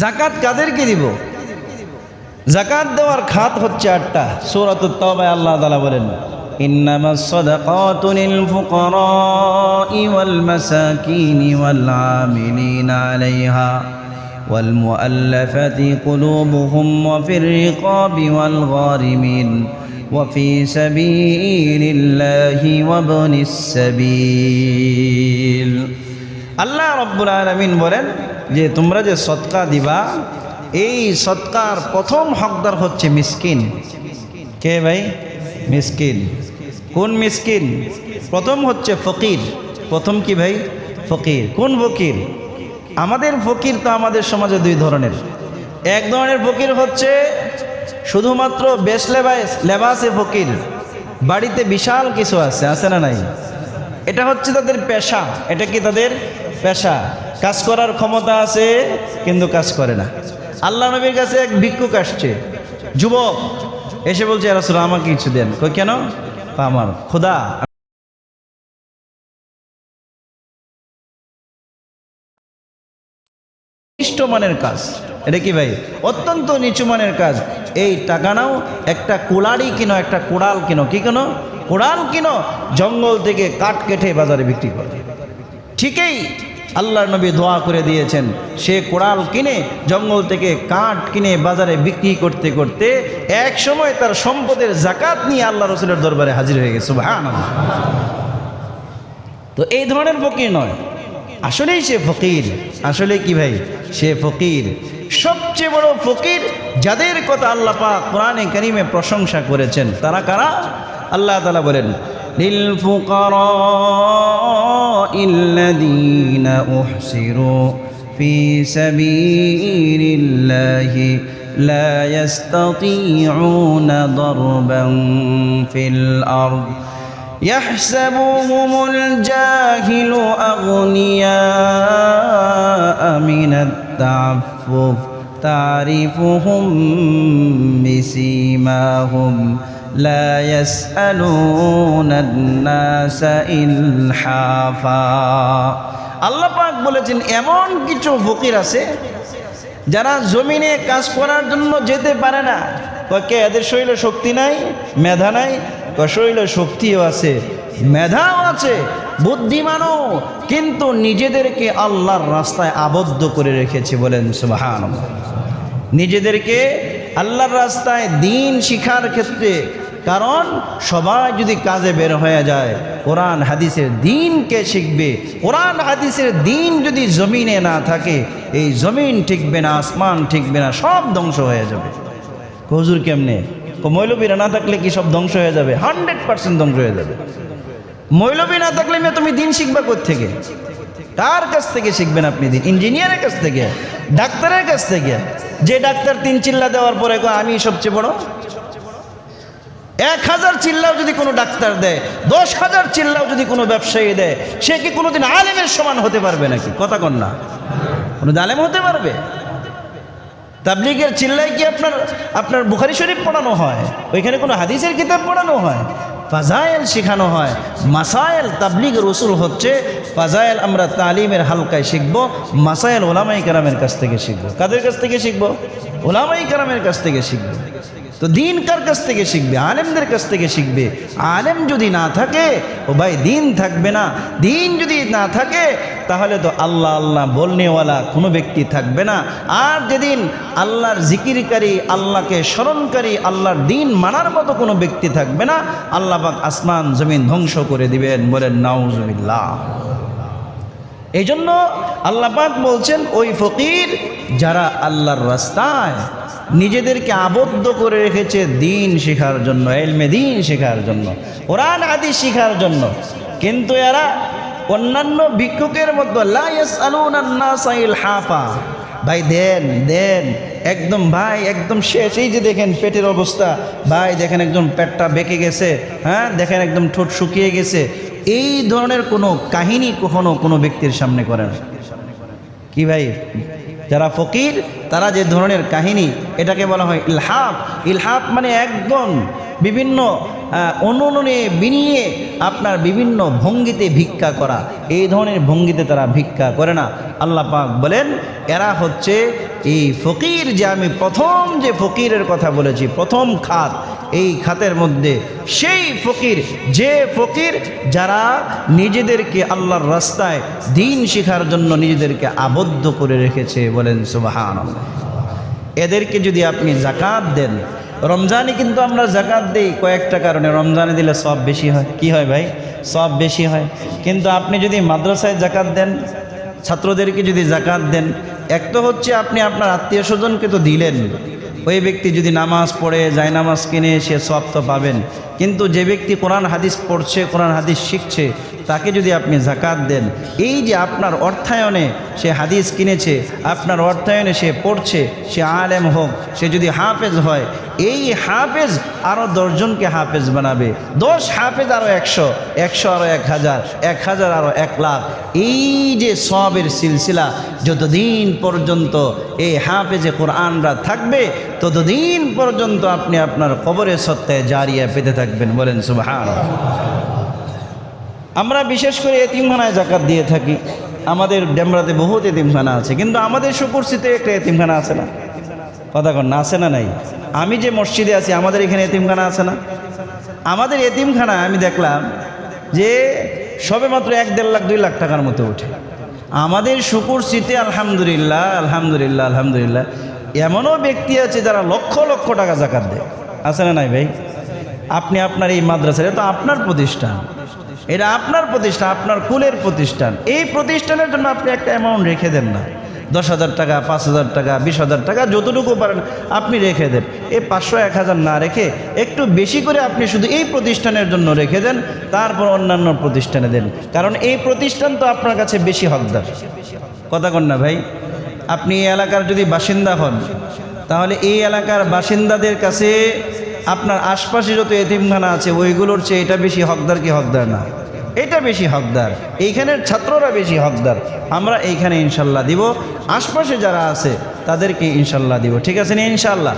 জাকাত কাদেরকে দিব জাকাত দেওয়ার খাত হচ্ছে আটটা সূরাত তবায় আল্লাহ তাআলা বলেন إنما الصدقات للفقراء والمساكين والعاملين عليها والمؤلفة قلوبهم وفي الرقاب والغارمين وفي سبيل الله وابن السبيل আল্লাহ রব্বুল আলমিন বলেন যে তোমরা যে সৎকা দিবা, এই সৎকার প্রথম হকদার হচ্ছে মিসকিন। কে ভাই? মিসকিন। কোন মিসকিন? প্রথম হচ্ছে ফকির। প্রথম কি ভাই? ফকির। কোন ফকির? আমাদের ফকির তো আমাদের সমাজে দুই ধরনের। এক ধরনের ফকির হচ্ছে শুধুমাত্র বেশ লেবাস লেবাসে ফকির। বাড়িতে বিশাল কিছু আছে আছে না নাই? এটা হচ্ছে তাদের পেশা। এটা কি তাদের পেশা? কাজ করার ক্ষমতা আছে, কিন্তু কাজ করে না। আল্লাহ নবীর কাছে এক ভিক্ষুক আসছে। যুবক, এসে বলছে রাসুল আমাকে কিছু দেন। কই, কেন? আমার খোদা মানের কাজ। এটা কি ভাই? অত্যন্ত নিচু মানের কাজ। এই টাকা নাও, একটা কোলাড়ি কিনো, একটা কোড়াল কিনো। কি কেন? কোড়াল কিনো? জঙ্গল থেকে কাঠ কেটে বাজারে বিক্রি করে। ঠিকই আল্লাহর নবী দোয়া করে দিয়েছেন। সে কোড়াল কিনে, জঙ্গল থেকে কাঠ কিনে বাজারে বিক্রি করতে করতে এক সময় তার সম্পদের জাকাত নিয়ে আল্লাহ রসুলের দরবারে হাজির হয়ে গেছে। ভান তো এই ধরনের ফকির নয়। আসলেই সে ফকির। আসলে কি ভাই? সে ফকির। সবচেয়ে বড় ফকির যাদের কথা আল্লাহ পাক কোরআনে কারিমে প্রশংসা করেছেন, তারা কারা? আল্লাহ তালা বলেন للفقراء الذين أحسروا في سبيل الله لا يستطيعون ضربا في الأرض. يحسبهم الجاهل أغنياء من التعفف تعرفهم بسيماهم. لا يسألون الناس إلحافا আল্লাহ পাক বলেছেন এমন কিছু ফকির আছে যারা জমিনে কাজ করার জন্য যেতে পারে না কয় কে এদের শরীরে শক্তি নাই মেধা নাই কয় শরীরে শক্তিও আছে মেধাও আছে বুদ্ধিমানও কিন্তু নিজেদেরকে আল্লাহর রাস্তায় আবদ্ধ করে রেখেছে বলেন সুবাহান নিজেদেরকে আল্লাহর রাস্তায় দিন শিখার ক্ষেত্রে, কারণ সবাই যদি কাজে বের হয়ে যায়, কোরআন হাদিসের দিনকে শিখবে? কোরআন হাদিসের দিন যদি জমিনে না থাকে, এই জমিন ঠিকবে না, আসমান ঠিকবে না, সব ধ্বংস হয়ে যাবে। হজুর কেমনে? মৌলবীরা না থাকলে কি সব ধ্বংস হয়ে যাবে? হান্ড্রেড পার্সেন্ট ধ্বংস হয়ে যাবে। মৌলবী না থাকলে তুমি দিন শিখবা থেকে কার কাছ থেকে শিখবেন আপনি দিন? ইঞ্জিনিয়ারের কাছ থেকে? ডাক্তারের কাছ থেকে? যে ডাক্তার তিন চিল্লা দেওয়ার পরে আমি সবচেয়ে বড় এক হাজার চিল্লাও যদি কোনো ডাক্তার দেয়, দশ হাজার চিল্লাও যদি কোনো ব্যবসায়ী দেয়, সে কি কোনোদিন আলেমের সমান হতে পারবে নাকি? কথা কন না। কোনো আলেম হতে পারবে? তাবলিগের চিল্লায় কি আপনার আপনার বুখারি শরীফ পড়ানো হয়? ওইখানে কোনো হাদিসের কিতাব পড়ানো হয়? ফাজায়েল শেখানো হয়। মাসায়েল তাবলিগ রসুল হচ্ছে ফাজায়েল আমরা তালিমের হালকায় শিখব মাসায়েল ওলামাই কারামের কাছ থেকে শিখব। কাদের কাছ থেকে শিখব? ওলামাই কারামের কাছ থেকে শিখব। তো দিন কার কাছ থেকে শিখবে? আলেমদের কাছ থেকে শিখবে। আলেম যদি না থাকে, ও ভাই দিন থাকবে না। দিন যদি না থাকে, তাহলে তো আল্লাহ আল্লাহ বলনেওয়ালা কোনো ব্যক্তি থাকবে না। আর যেদিন আল্লাহর জিকিরকারী, আল্লাহকে স্মরণকারী, আল্লাহর দিন মানার মতো কোনো ব্যক্তি থাকবে না, আল্লাহ পাক আসমান, জমিন ধ্বংস করে দিবেন। বলেন, নাউজুবিল্লাহ। এই জন্য আল্লাহ পাক বলছেন, ওই ফকির যারা আল্লাহর রাস্তায় নিজেদেরকে আবদ্ধ করে রেখেছে দিন শেখার জন্য, এলমে দিন শেখার জন্য, কোরআন আদি শেখার জন্য, কিন্তু এরা অন্যান্য ভিক্ষুকের মতো হাফা ভাই, দেন দেন, একদম ভাই, একদম শেষ, এই যে দেখেন পেটের অবস্থা, ভাই, দেখেন একদম পেটটা বেঁকে গেছে হ্যাঁ দেখেন একদম ঠোঁট শুকিয়ে গেছে এই ধরনের কোনো কাহিনী কখনো কোনো ব্যক্তির সামনে করে না। কি ভাই? যারা ফকির, তারা যে ধরনের কাহিনী, এটাকে বলা হয় ইলহাফ ইলহাফ মানে একদম বিভিন্ন অনুননে বিনিয়ে আপনার বিভিন্ন ভঙ্গিতে ভিক্ষা করা। এই ধরনের ভঙ্গিতে তারা ভিক্ষা করে না। আল্লাহ পাক বলেন, এরা হচ্ছে এই ফকির যে আমি প্রথম যে ফকিরের কথা বলেছি, প্রথম খাত, এই খাতের মধ্যে সেই ফকির, যে ফকির যারা নিজেদেরকে আল্লাহর রাস্তায় দিন শেখার জন্য নিজেদেরকে আবদ্ধ করে রেখেছে বলেন সুবাহান এদেরকে যদি আপনি জাকাত দেন রমজানে কিন্তু আমরা জাকাত দিই। কয়েকটা কারণে রমজানে দিলে সব বেশি হয়। কি হয় ভাই? সব বেশি হয়। কিন্তু আপনি যদি মাদ্রাসায় জাকাত দেন, ছাত্রদেরকে যদি জাকাত দেন, এক তো হচ্ছে আপনি আপনার আত্মীয় স্বজনকে তো দিলেন। ওই ব্যক্তি যদি নামাজ পড়ে যায় নামাজ কিনে সে সব তো পাবেন। কিন্তু যে ব্যক্তি কোরআন হাদিস পড়ছে, কোরআন হাদিস শিখছে, তাকে যদি আপনি জাকাত দেন, এই যে আপনার অর্থায়নে সে হাদিস কিনেছে, আপনার অর্থায়নে সে পড়ছে, সে আলেম হোক, সে যদি হাফেজ হয়, এই হাফেজ আরও দশজনকে হাফেজ বানাবে। দশ হাফেজ আরও একশো একশো আরও এক হাজার এক হাজার আরও এক লাখ। এই যে সবের সিলসিলা, যতদিন পর্যন্ত এই হাফেজে কোরআনরা থাকবে, ততদিন পর্যন্ত আপনি আপনার কবরে সত্তায় জারিয়া পেতে থাকবেন। বলেন সুবাহ আমরা বিশেষ করে এতিমখানায় জাকাত দিয়ে থাকি। আমাদের ডেমরাতে বহুত এতিমখানা আছে, কিন্তু আমাদের শুকুরসিতে একটা এতিমখানা আছে না। কথা কন আছে না নাই? আমি যে মসজিদে আছি, আমাদের এখানে এতিমখানা আছে না? আমাদের এতিমখানা, আমি দেখলাম যে সবে মাত্র এক দেড় লাখ, দুই লাখ টাকার মতো ওঠে। আমাদের শুকুরসিতে আলহামদুলিল্লাহ আলহামদুলিল্লাহ আলহামদুলিল্লাহ, এমনও ব্যক্তি আছে যারা লক্ষ লক্ষ টাকা জাকাত দেয়। আছে না নাই ভাই? আপনি আপনার এই মাদ্রাসার, এটা তো আপনার প্রতিষ্ঠান। এটা আপনার প্রতিষ্ঠান, আপনার কুলের প্রতিষ্ঠান। এই প্রতিষ্ঠানের জন্য আপনি একটা অ্যামাউন্ট রেখে দেন না। দশ হাজার টাকা, পাঁচ হাজার টাকা, বিশ হাজার টাকা, যতটুকু পারেন আপনি রেখে দেন। এই পাঁচশো, এক হাজার না রেখে একটু বেশি করে আপনি শুধু এই প্রতিষ্ঠানের জন্য রেখে দেন, তারপর অন্যান্য প্রতিষ্ঠানে দেন। কারণ এই প্রতিষ্ঠান তো আপনার কাছে বেশি হকদার। কথা কন না ভাই। আপনি এই এলাকার যদি বাসিন্দা হন, তাহলে এই এলাকার বাসিন্দাদের কাছে আপনার আশপাশে যত এতিমখানা আছে, ওইগুলোর চেয়ে এটা বেশি হকদার কি হকদার না? এটা বেশি হকদার। এইখানের ছাত্ররা বেশি হকদার। আমরা এইখানে ইনশাল্লাহ দিব। আশপাশে যারা আছে, তাদেরকে ইনশাল্লাহ দিব। ঠিক আছে না ইনশাল্লাহ?